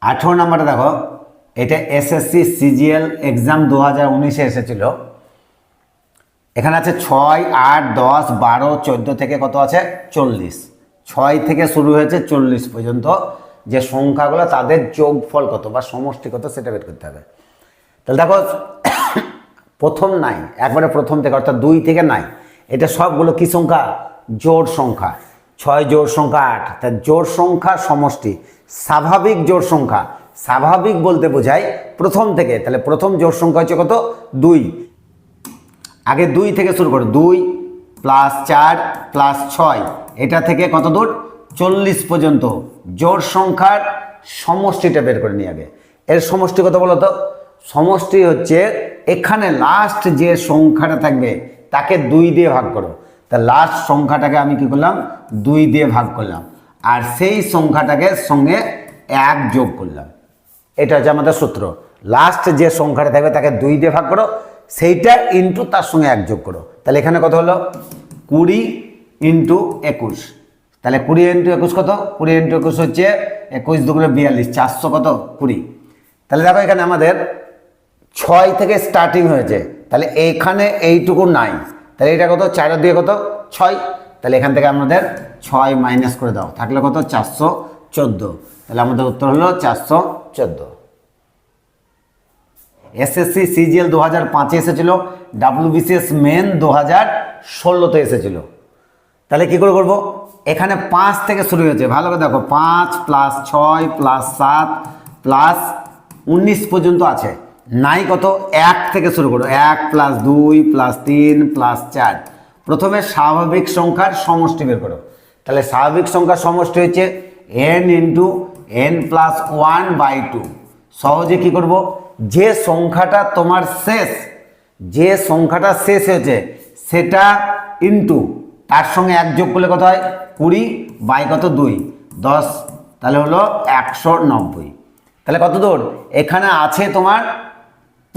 আঠেরো নাম্বারটা দেখো, এটা এসএসসি সিজিএল এক্সাম দু হাজার উনিশে এসেছিল। এখানে আছে ছয়, আট, দশ, বারো, চোদ্দ থেকে কত আছে? চল্লিশ। ছয় থেকে শুরু হয়েছে চল্লিশ পর্যন্ত। যে সংখ্যাগুলো, তাদের যোগফল কত বা সমষ্টি কত, সেটা বের করতে হবে। তাহলে দেখো, প্রথম নাই একবারে প্রথম থেকে, অর্থাৎ দুই থেকে নাই এটা সবগুলো কি সংখ্যা? জোড় সংখ্যা। ছয় জোড় সংখ্যা, আট। তা জোড় সংখ্যা, সমষ্টি স্বাভাবিক জোড় সংখ্যা। স্বাভাবিক বলতে বোঝায় প্রথম থেকে। তাহলে প্রথম জোড় সংখ্যা হচ্ছে কত? দুই। আগে দুই থেকে শুরু করো। দুই প্লাস চার প্লাস ছয়। এটা থেকে কত দূর? চল্লিশ পর্যন্ত। জোড় সংখ্যার সমষ্টিটা বের করে নিয়ে আগে। এর সমষ্টি কত বলো তো? সমষ্টি হচ্ছে এখানে লাস্ট যে সংখ্যাটা থাকবে, তাকে দুই দিয়ে ভাগ করো। তা লাস্ট সংখ্যাটাকে আমি কি করলাম? দুই দিয়ে ভাগ করলাম। আর সেই সংখ্যাটাকে সঙ্গে এক যোগ করলাম। এটা হচ্ছে আমাদের সূত্র। লাস্ট যে সংখ্যাটা থাকবে তাকে দুই দিয়ে ভাগ করো, সেইটা ইন্টু তার সঙ্গে এক যোগ করো। তাহলে এখানে কত হলো? কুড়ি ইন্টু একুশ। তাহলে কুড়ি ইন্টু একুশ কত? কুড়ি ইন্টু একুশ হচ্ছে একুশ দুগুলো বিয়াল্লিশ, চারশো কত? কুড়ি। তাহলে দেখো এখানে আমাদের ছয় থেকে স্টার্টিং হয়েছে। তাহলে এইখানে এইটুকু নাই। তাহলে এটা কত? চারের দিয়ে কত? ছয়। তাহলে এখান থেকে আমাদের ছয় মাইনাস করে দাও। থাকলে কত? চারশো চোদ্দ। তাহলে আমাদের উত্তর হলো চারশো চোদ্দ। এসএসসি সিজিএল দু হাজার পাঁচে এসেছিল। ডাব্লিউবিসিএস মেন দু হাজার ষোলোতে এসেছিল। তাহলে কী করে করব? এখানে পাঁচ থেকে শুরু হয়েছে। ভালো করে দেখো, পাঁচ প্লাস ছয় প্লাস সাত প্লাস উনিশ পর্যন্ত আছে। নাই কত? এক থেকে শুরু করো। এক প্লাস দুই প্লাস তিন প্লাস চার। প্রথমে স্বাভাবিক সংখ্যার সমষ্টি বের করো। তাহলে স্বাভাবিক সংখ্যার সমষ্টি হচ্ছে N into N plus one by two সহজে কী করব? যে সংখ্যাটা তোমার শেষ, যে সংখ্যাটা শেষ হয়েছে, সেটা ইন্টু তার সঙ্গে এক যোগ করলে কত হয়? কুড়ি বাই কত? দুই। দশ, তাহলে হলো একশো নব্বই। তাহলে কত দূর এখানে আছে তোমার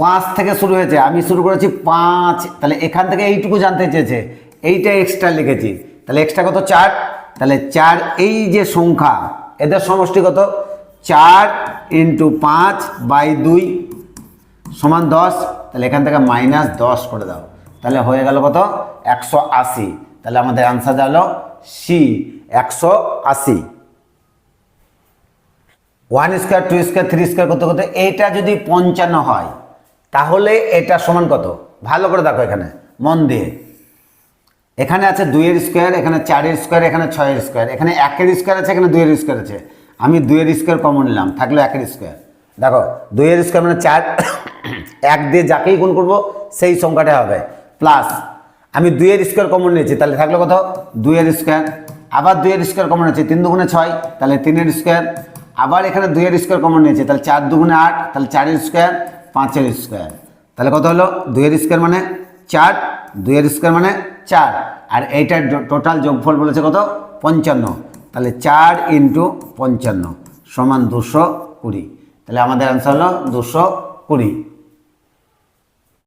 পাঁচ থেকে শুরু হয়েছে। আমি শুরু করেছি পাঁচ। তাহলে এখান থেকে এইটুকু জানতে চেয়েছে। এইটা এক্সট্রা লিখেছি। তাহলে এক্সট্রা কত? চার। তাহলে চার, এই যে সংখ্যা, এদের সমষ্টি কত? চার ইন্টু পাঁচ বাই দুই সমান দশ। তাহলে এখান থেকে মাইনাস দশ করে দাও। তাহলে হয়ে গেল কত? একশো আশি। তাহলে আমাদের অ্যান্সার হলো সি একশো আশি। One square two square three square করতে করতে এইটা যদি পঞ্চান্ন হয় তাহলে এটা সমান কত? ভালো করে দেখো এখানে, মন দিয়ে। এখানে আছে দুইয়ের স্কোয়ার এখানে চারের স্কোয়ার এখানে ছয়ের স্কোয়ার এখানে একের স্কোয়ার আছে, এখানে দুইয়ের স্কোয়ার আছে। আমি দুইয়ের স্কোয়ার কমন নিলাম, থাকল একের স্কোয়ার দেখো, দুইয়ের স্কোয়ার মানে চার, এক দিয়ে যাকেই গুণ করব, সেই সংখ্যাটা হবে। প্লাস আমি দুইয়ের স্কোয়ার কমন নিয়েছি, তাহলে থাকল কত? দুইয়ের স্কোয়ার আবার দুইয়ের স্কোয়ার কমন নিয়েছি, তিন দুগুণে ছয়, তাহলে তিনের স্কোয়ার আবার এখানে দুইয়ের স্কোয়ার কমন নিয়েছি, তাহলে চার দুগুণে আট, তাহলে চারের স্কোয়ার পাঁচের স্কোয়ার তাহলে কত হলো? দুইয়ের স্কোয়ার মানে চার, দুইয়ের স্কোয়ার মানে চার। আর এইটার টোটাল যোগফল বলেছে কত? পঞ্চান্ন। তাহলে চার ইন্টু পঞ্চান্ন সমান দুশো কুড়ি। তাহলে আমাদের অ্যান্সার হলো দুশো কুড়ি।